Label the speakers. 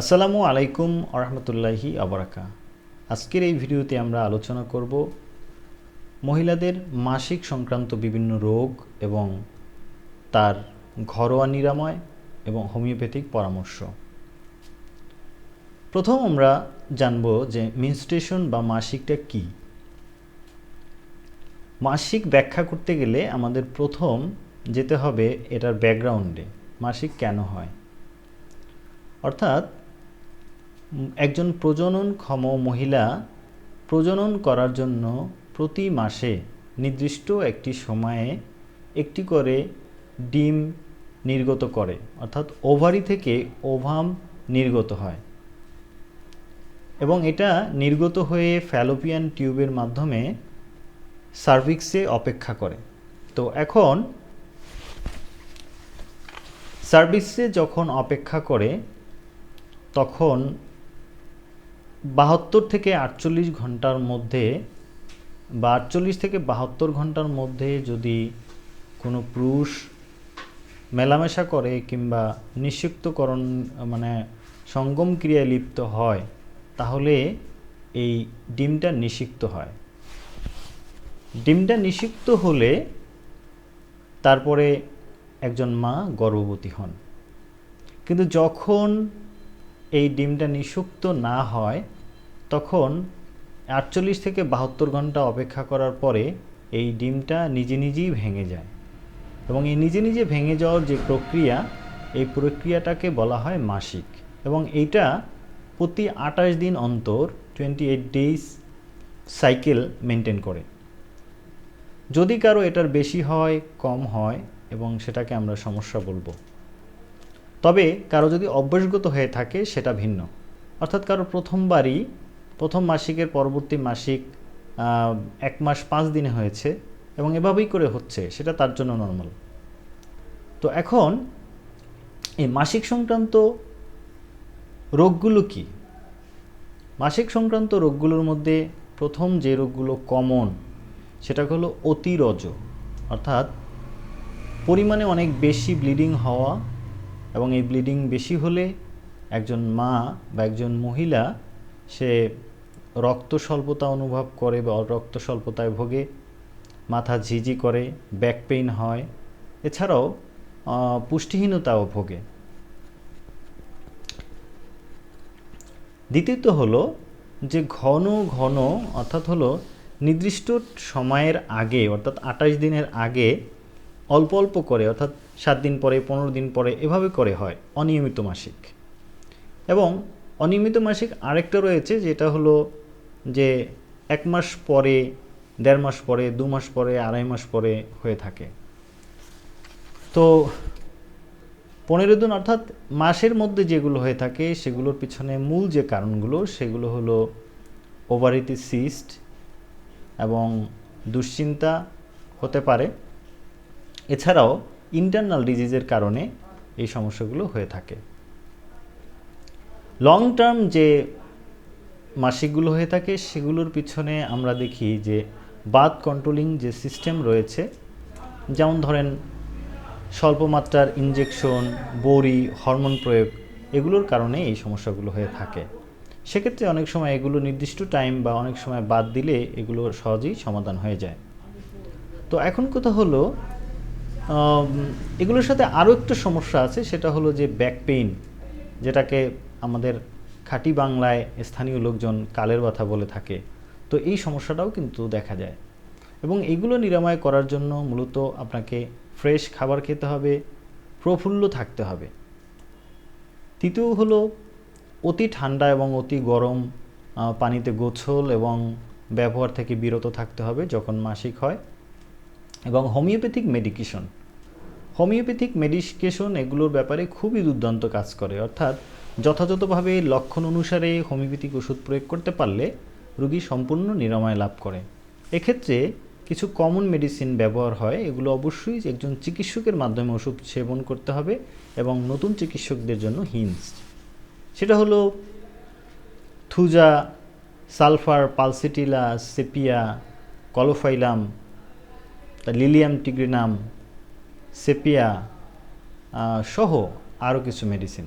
Speaker 1: আসসালামু আলাইকুম আরহামতুল্লাহি আবরাকা। আজকের এই ভিডিওতে আমরা আলোচনা করব মহিলাদের মাসিক সংক্রান্ত বিভিন্ন রোগ এবং তার ঘরোয়া নিরাময় এবং হোমিওপ্যাথিক পরামর্শ। প্রথম আমরা জানব যে মিনস্ট্রেশন বা মাসিকটা কী। মাসিক ব্যাখ্যা করতে গেলে আমাদের প্রথম যেতে হবে এটার ব্যাকগ্রাউন্ডে মাসিক কেন হয়। অর্থাৎ একজন প্রজননক্ষম মহিলা প্রজনন করার জন্য প্রতি মাসে নির্দিষ্ট একটি সময়ে একটি করে ডিম নির্গত করে, অর্থাৎ ওভারি থেকে ওভাম নির্গত হয়। এবং এটা নির্গত হয়ে ফ্যালোপিয়ান টিউবের মাধ্যমে সার্ভিক্সে অপেক্ষা করে। তো এখন সার্ভিসে যখন অপেক্ষা করে, তখন বাহাত্তর থেকে আটচল্লিশ ঘণ্টার মধ্যে বা আটচল্লিশ থেকে বাহাত্তর ঘণ্টার মধ্যে যদি কোনো পুরুষ মেলামেশা করে কিংবা নিষিক্তকরণ মানে সঙ্গম ক্রিয়ায় লিপ্ত হয়, তাহলে এই ডিমটা নিষিক্ত হয়। ডিমটা নিষিক্ত হলে তারপরে একজন মা গর্ভবতী হন। কিন্তু যখন এই ডিমটা নিষুক্ত না হয় তখন আটচল্লিশ থেকে বাহাত্তর ঘণ্টা অপেক্ষা করার পরে এই ডিমটা নিজে নিজেই ভেঙে যায়। এবং এই নিজে নিজে ভেঙে যাওয়ার যে প্রক্রিয়া, এই প্রক্রিয়াটাকে বলা হয় মাসিক। এবং এইটা প্রতি আঠাশ দিন অন্তর twenty eight days cycle maintain করে। যদি কারও এটার বেশি হয়, কম হয়, এবং সেটাকে আমরা সমস্যা বলব। তবে কারও যদি অভ্যাসগত হয়ে থাকে, সেটা ভিন্ন। অর্থাৎ কারও প্রথমবারই প্রথম মাসিকের পরবর্তী মাসিক এক মাস পাঁচ দিনে হয়েছে এবং এভাবেই করে হচ্ছে, সেটা তার জন্য নর্মাল তো এখন এই মাসিক সংক্রান্ত রোগগুলো কি? মাসিক সংক্রান্ত রোগগুলোর মধ্যে প্রথম যে রোগগুলো কমন সেটা হলো অতিরজ, অর্থাৎ পরিমাণে অনেক বেশি ব্লিডিং হওয়া এবং এই ব্লিডিং বেশি হলে একজন মা বা একজন মহিলা সে রক্ত স্বল্পতা অনুভব করে বা রক্ত স্বল্পতায় ভোগে, মাথা ঝিঝি করে ব্যাক পেইন হয়। এছাড়াও পুষ্টিহীনতাও ভোগে। দ্বিতীয়ত হলো যে ঘন ঘন, অর্থাৎ হলো নির্দিষ্ট সময়ের আগে, অর্থাৎ আঠাশ দিনের আগে অল্প অল্প করে, অর্থাৎ সাত দিন পরে, পনেরো দিন পরে, এভাবে করে হয়, অনিয়মিত মাসিক। এবং অনিয়মিত মাসিক আরেকটা রয়েছে, যেটা হলো যে এক মাস পরে, দেড় মাস পরে, দু মাস পরে, আড়াই মাস পরে হয়ে থাকে। তো পনেরো দিন অর্থাৎ মাসের মধ্যে যেগুলো হয়ে থাকে, সেগুলোর পিছনে মূল যে কারণগুলো, সেগুলো হলো ওভারিতে সিস্ট এবং দুশ্চিন্তা হতে পারে। এছাড়াও ইন্টারনাল ডিজিজের কারণে এই সমস্যাগুলো হয়ে থাকে। লং টার্ম যে মাসিকগুলো হয়ে থাকে, সেগুলোর পিছনে আমরা দেখি যে বাদ কন্ট্রোলিং যে সিস্টেম রয়েছে, যেমন ধরেন স্বল্প মাত্রার ইনজেকশন বড়ি হরমোন প্রয়োগ, এগুলোর কারণে এই সমস্যাগুলো হয়ে থাকে। সেক্ষেত্রে অনেক সময় এগুলো নির্দিষ্ট টাইম বা অনেক সময় বাদ দিলে এগুলো সহজেই সমাধান হয়ে যায়। তো এখন কথা হলো এগুলোর সাথে আরও একটা সমস্যা আছে, সেটা হলো যে ব্যাক পেইন যেটাকে আমাদের খাঁটি বাংলায় স্থানীয় লোকজন কালের কথা বলে থাকে। তো এই সমস্যাটাও কিন্তু দেখা যায়। এবং এগুলো নিরাময় করার জন্য মূলত আপনাকে ফ্রেশ খাবার খেতে হবে, প্রফুল্ল থাকতে হবে। তৃতীয় হলো অতি ঠান্ডা এবং অতি গরম পানিতে গোছল এবং ব্যবহার থেকে বিরত থাকতে হবে যখন মাসিক হয়। এবং হোমিওপ্যাথিক মেডিকেশন। হোমিওপ্যাথিক মেডিকেশন এগুলোর ব্যাপারে খুবই দুর্দান্ত কাজ করে। অর্থাৎ যথাযথভাবে লক্ষণ অনুসারে হোমিওপ্যাথিক ওষুধ প্রয়োগ করতে পারলে রোগী সম্পূর্ণ নিরাময় লাভ করে। এক্ষেত্রে কিছু কমন মেডিসিন ব্যবহার হয়, এগুলো অবশ্যই একজন চিকিৎসকের মাধ্যমে ওষুধ সেবন করতে হবে এবং নতুন চিকিৎসকদের জন্য হিন্স সেটা হলো thuja, sulphur, pulsatilla, sepia, caulophyllum lilium, tigrinum, sepia সহ আরও কিছু মেডিসিন